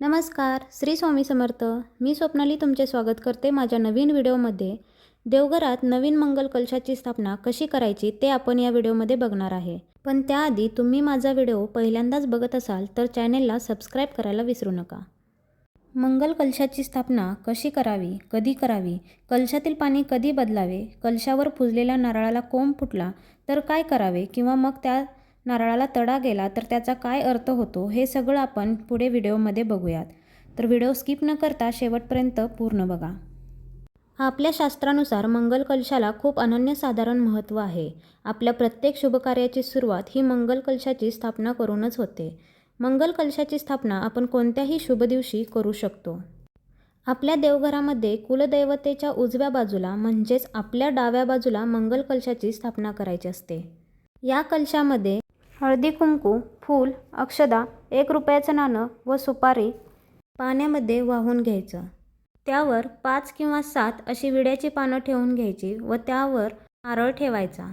नमस्कार श्री स्वामी समर्थ. मी स्वप्नाली तुमचे स्वागत करते माझ्या नवीन व्हिडिओमध्ये. देवघरात नवीन मंगल कलशाची स्थापना कशी करायची ते आपण या व्हिडिओमध्ये बघणार आहे. पण त्याआधी तुम्ही माझा व्हिडिओ पहिल्यांदाच बघत असाल तर चॅनेलला सबस्क्राईब करायला विसरू नका. मंगल कलशाची स्थापना कशी करावी कधी करावी कलशातील पाणी कधी बदलावे कलशावर फुजलेल्या नारळाला कोंब फुटला तर काय करावे किंवा मग त्या नारळाला तडा गेला तर त्याचा काय अर्थ होतो हे सगळं आपण पुढे व्हिडिओमध्ये बघूयात. तर व्हिडिओ स्किप न करता शेवटपर्यंत पूर्ण बघा. आपल्या शास्त्रानुसार मंगल कलशाला खूप अनन्यसाधारण महत्त्व आहे. आपल्या प्रत्येक शुभकार्याची सुरुवात ही मंगल कलशाची स्थापना करूनच होते. मंगल कलशाची स्थापना आपण कोणत्याही शुभ दिवशी करू शकतो. आपल्या देवघरामध्ये कुलदैवतेच्या उजव्या बाजूला म्हणजेच आपल्या डाव्या बाजूला मंगल कलशाची स्थापना करायची असते. या कलशामध्ये हळदी कुंकू फूल अक्षदा एक रुपयाचं नाणं व सुपारी पाण्यामध्ये वाहून घ्यायचं. त्यावर पाच किंवा सात अशी विड्याची पानं ठेवून घ्यायची व त्यावर नारळ ठेवायचा.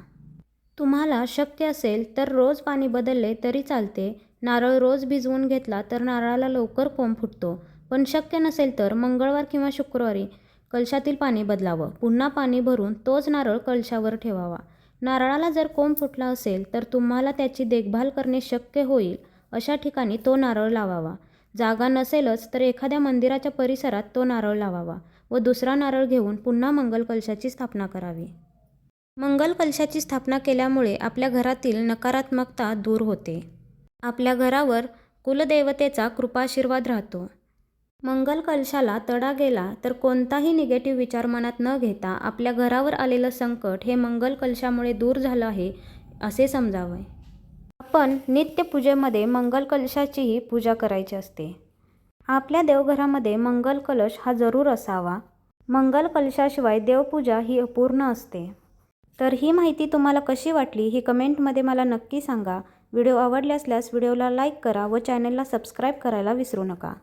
तुम्हाला शक्य असेल तर रोज पाणी बदलले तरी चालते. नारळ रोज भिजवून घेतला तर नारळाला लवकर कोंब फुटतो. पण शक्य नसेल तर मंगळवार किंवा शुक्रवारी कलशातील पाणी बदलावं. पुन्हा पाणी भरून तोच नारळ कलशावर ठेवावा. नारळाला जर कोंब फुटला असेल तर तुम्हाला त्याची देखभाल करणे शक्य होईल अशा ठिकाणी तो नारळ लावावा. जागा नसेलच तर एखाद्या मंदिराच्या परिसरात तो नारळ लावावा व दुसरा नारळ घेऊन पुन्हा मंगल कलशाची स्थापना करावी. मंगल कलशाची स्थापना केल्यामुळे आपल्या घरातील नकारात्मकता दूर होते. आपल्या घरावर कुलदेवतेचा कृपाशीर्वाद राहतो. मंगल कलशाला तडा गेला तर कोणताही निगेटिव्ह विचार मनात न घेता आपल्या घरावर आलेलं संकट हे मंगल कलशामुळे दूर झालं आहे असे समजावं. आपण नित्यपूजेमध्ये मंगल कलशाचीही पूजा करायची असते. आपल्या देवघरामध्ये मंगल कलश हा जरूर असावा. मंगल कलशाशिवाय देवपूजा ही अपूर्ण असते. तर ही माहिती तुम्हाला कशी वाटली ही कमेंटमध्ये मला नक्की सांगा. व्हिडिओ आवडले असल्यास व्हिडिओला लाईक करा व चॅनलला सबस्क्राईब करायला विसरू नका.